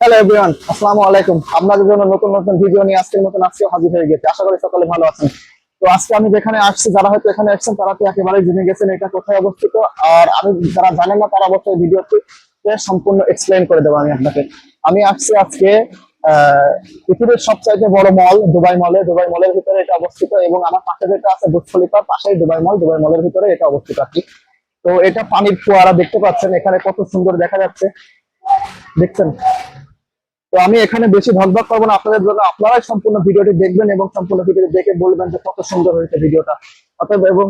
Hello everyone আসসালামু আলাইকুম। আপনাদের জন্য নতুন নতুন ভিডিও নিয়ে আজকের মতন আজকেও হাজির হয়ে গেছে। আশা করি সকলে ভালো আছেন। তো আজকে আমি যেখানে আসছি, যারা হয়তো এখানে আসছেন তারা তো একেবারে জেনে গেছেন এটা কোথায় অবস্থিত। আর আমি যারা জানেন না, তারা অবশ্যই ভিডিওটি সম্পূর্ণ এক্সপ্লেন করে দেবো আমি আপনাকে। আমি আসছি আজকে পৃথিবীর সবচাইতে বড় মল দুবাই মলে দুবাই মলের ভিতরে এটা অবস্থিত এবং আমার পাশে যেটা আছে খলিফার পাশেই দুবাই মল দুবাই মলের ভিতরে এটা অবস্থিত আর কি। তো এটা পানির ফোয়ারা দেখতে পাচ্ছেন, এখানে কত সুন্দর দেখা যাচ্ছে। দেখছেন? তো আমি এখানে বেশি ভগভগ করব না। আপনাদের জন্য আপনারাই সম্পূর্ণ ভিডিওটি দেখবেন এবং সম্পূর্ণ ভিডিওটি দেখে বলবেন যে কত সুন্দর হয়েছে ভিডিওটা। অতএব এবং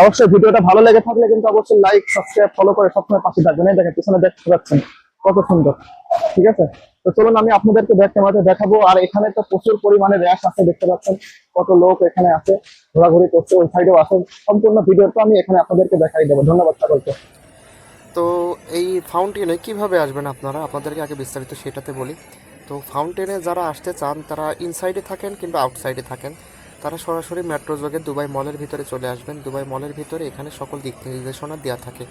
অবশ্যই ভিডিওটা ভালো লেগে থাকলে কিন্তু অবশ্যই লাইক সাবস্ক্রাইব ফলো করে সবসময় পাশে থাকবেন। দেখেন, পিছনে দেখতে পাচ্ছেন কত সুন্দর। ঠিক আছে? তো চলুন, আমি আপনাদেরকে ব্যাক ক্যামেরাতে দেখাবো। আর এখানে তো প্রচুর পরিমাণে র্যাশ আছে, দেখতে পাচ্ছেন কত লোক এখানে আছে, ঘোরাঘুরি করছে, ওই সাইডেও আছে। সম্পূর্ণ ভিডিওটা আমি এখানে আপনাদেরকে দেখাই দেবো। ধন্যবাদ সকলকে। তো এই ফাউন্টেনে কীভাবে আসবেন আপনারা? আপনাদেরকে আগে বিস্তারিত সেটাতে বলি। তো ফাউন্টেনে যারা আসতে চান, তারা ইনসাইডে থাকেন কিংবা আউটসাইডে থাকেন। তারা সরাসরি মেট্রো যোগে দুবাই মলের ভিতরে চলে আসবেন। দুবাই মলের ভিতরে এখানে সকল দিক নির্দেশনা দেওয়া থাকে।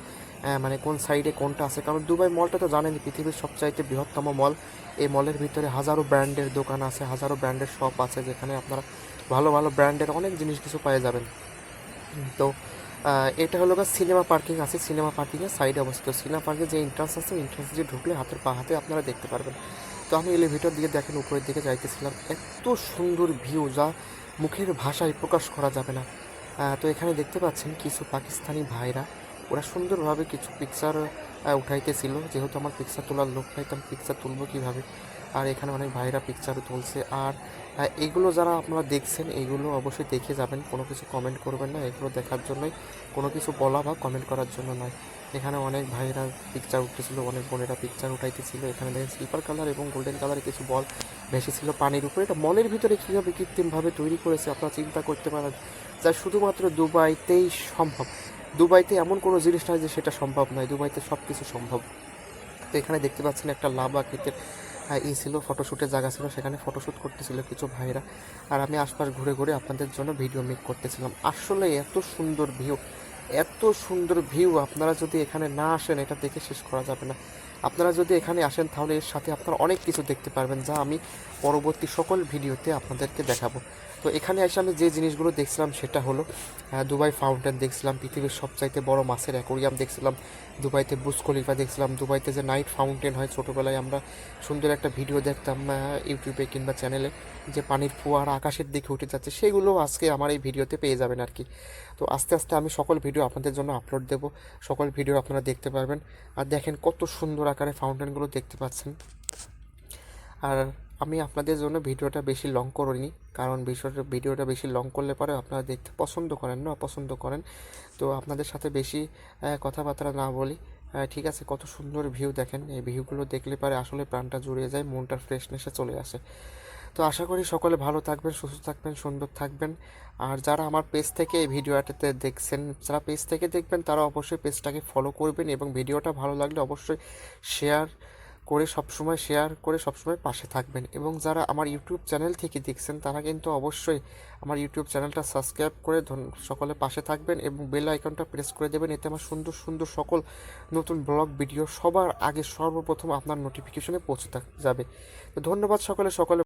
মানে কোন সাইডে কোনটা আছে? কারণ দুবাই মলটা তো জানেন পৃথিবীর সবচাইতে বৃহত্তম মল এই মলের ভিতরে হাজারো ব্র্যান্ডের দোকান আছে, হাজারো ব্র্যান্ডের শপ আছে, যেখানে আপনারা ভালো ভালো ব্র্যান্ডের অনেক জিনিস কিছু পেয়ে যাবেন। তো এটা হলো সিনেমা পার্কিং আছে। সিনেমা পার্কিংয়ের সাইডে অবস্থিত। সিনেমা পার্কে যে এন্ট্রান্স আছে এন্ট্রান্স দিয়ে ঢুকলে হাতের পা, হাতে আপনারা দেখতে পারবেন। তো আমি এলিভেটর দিকে দেখেন উপরের দিকে যাইতেছিলাম। এত সুন্দর ভিউ যা মুখের ভাষায় প্রকাশ করা যাবে না। তো এখানে দেখতে পাচ্ছেন কিছু পাকিস্তানি ভাইরা। ওরা সুন্দরভাবে কিছু পিকচার উঠাইতেছিল। যেহেতু আমার পিকচার তোলার লোক পাইতাম পিকচার তুলবো কীভাবে? আর এখানে অনেক ভাইরা পিকচারও তুলছে। আর এগুলো যারা আপনারা দেখছেন, এগুলো অবশ্যই দেখে যাবেন। কোনো কিছু কমেন্ট করবেন না। এগুলো দেখার জন্যই কোনো কিছু বলা বা কমেন্ট করার জন্য নয়। এখানে অনেক ভাইরা পিকচার উঠতেছিল অনেক বোনেরা পিকচার উঠাইতেছিল। এখানে দেখেন স্লিপার কালার এবং গোল্ডেন কালারের কিছু বল ভেসেছিল পানির উপরে। এটা মলের ভিতরে কীভাবে কৃত্রিমভাবে তৈরি করেছে আপনারা চিন্তা করতে পারেন। যা শুধুমাত্র দুবাইতেই সম্ভব। দুবাইতে এমন কোনো জিনিস নয় যে সেটা সম্ভব নয়। দুবাইতে সব কিছু সম্ভব। তো এখানে দেখতে পাচ্ছেন একটা লাভ আকৃতির ই ছিল ফটোশ্যুটের জায়গা ছিল, সেখানে ফটোশ্যুট করতেছিল কিছু ভাইরা। আর আমি আশপাশ ঘুরে ঘুরে আপনাদের জন্য ভিডিও মেক করতেছিলাম। আসলে এত সুন্দর ভিউ এত সুন্দর ভিউ আপনারা যদি এখানে না আসেন, এটা দেখে শেষ করা যাবে না। আপনারা যদি এখানে আসেন, তাহলে এর সাথে আপনারা অনেক কিছু দেখতে পারবেন, যা আমি পরবর্তী সকল ভিডিওতে আপনাদেরকে দেখাবো। তো এখানে এসে আমি যে জিনিসগুলো দেখছিলাম সেটা হলো দুবাই ফাউন্টেন দেখছিলাম, পৃথিবীর সবচাইতে বড় মাছের অ্যাকোরিয়াম দেখছিলাম, দুবাইতে বুস দেখছিলাম, দুবাইতে যে নাইট ফাউন্টেন হয় ছোটোবেলায় আমরা সুন্দর একটা ভিডিও দেখতাম ইউটিউবে কিংবা চ্যানেলে যে পানির ফোয়ারা আকাশের দিকে উঠে যাচ্ছে, সেগুলো আজকে আমার এই ভিডিওতে পেয়ে যাবেন আর কি তো আস্তে আস্তে আমি সকল ভিডিও আপনাদের জন্য আপলোড দেব, সকল ভিডিও আপনারা দেখতে পারবেন। আর দেখেন কত সুন্দর আকারে ফাউন্টেনগুলো দেখতে পাচ্ছেন। আর আমি আপনাদের জন্য ভিডিওটা বেশি লং করিনি, কারণ বিষয়টা ভিডিওটা বেশি লং করলে পরে আপনারা দেখতে পছন্দ করেন না অপছন্দ করেন। তো আপনাদের সাথে বেশি কথাবার্তা না বলি ঠিক আছে, কত সুন্দর ভিউ দেখেন। এই ভিউগুলো দেখলে পরে আসলে প্রাণটা জুড়িয়ে যায়, মনটার ফ্রেশনেসে চলে আসে। তো আশা করি সকলে ভালো থাকবেন, সুস্থ থাকবেন, সুন্দর থাকবেন। আর যারা আমার পেজ থেকে এই ভিডিওটাতে দেখছেন, যারা পেজ থেকে দেখবেন, তারা অবশ্যই পেজটাকে ফলো করবেন এবং ভিডিওটা ভালো লাগলে অবশ্যই শেয়ার করে সবসময় শেয়ার করে সবসময় পাশে থাকবেন। এবং যারা আমার ইউটিউব চ্যানেল থেকে দেখছেন, তারা কিন্তু অবশ্যই আমার ইউটিউব চ্যানেলটা সাবস্ক্রাইব করে সকলে পাশে থাকবেন এবং বেল আইকনটা প্রেস করে দেবেন। এতে আমার সুন্দর সুন্দর সকল নতুন ব্লগ ভিডিও সবার আগে সর্বপ্রথম আপনার নোটিফিকেশনে পৌঁছে যাবে। তো ধন্যবাদ সকলে সকলে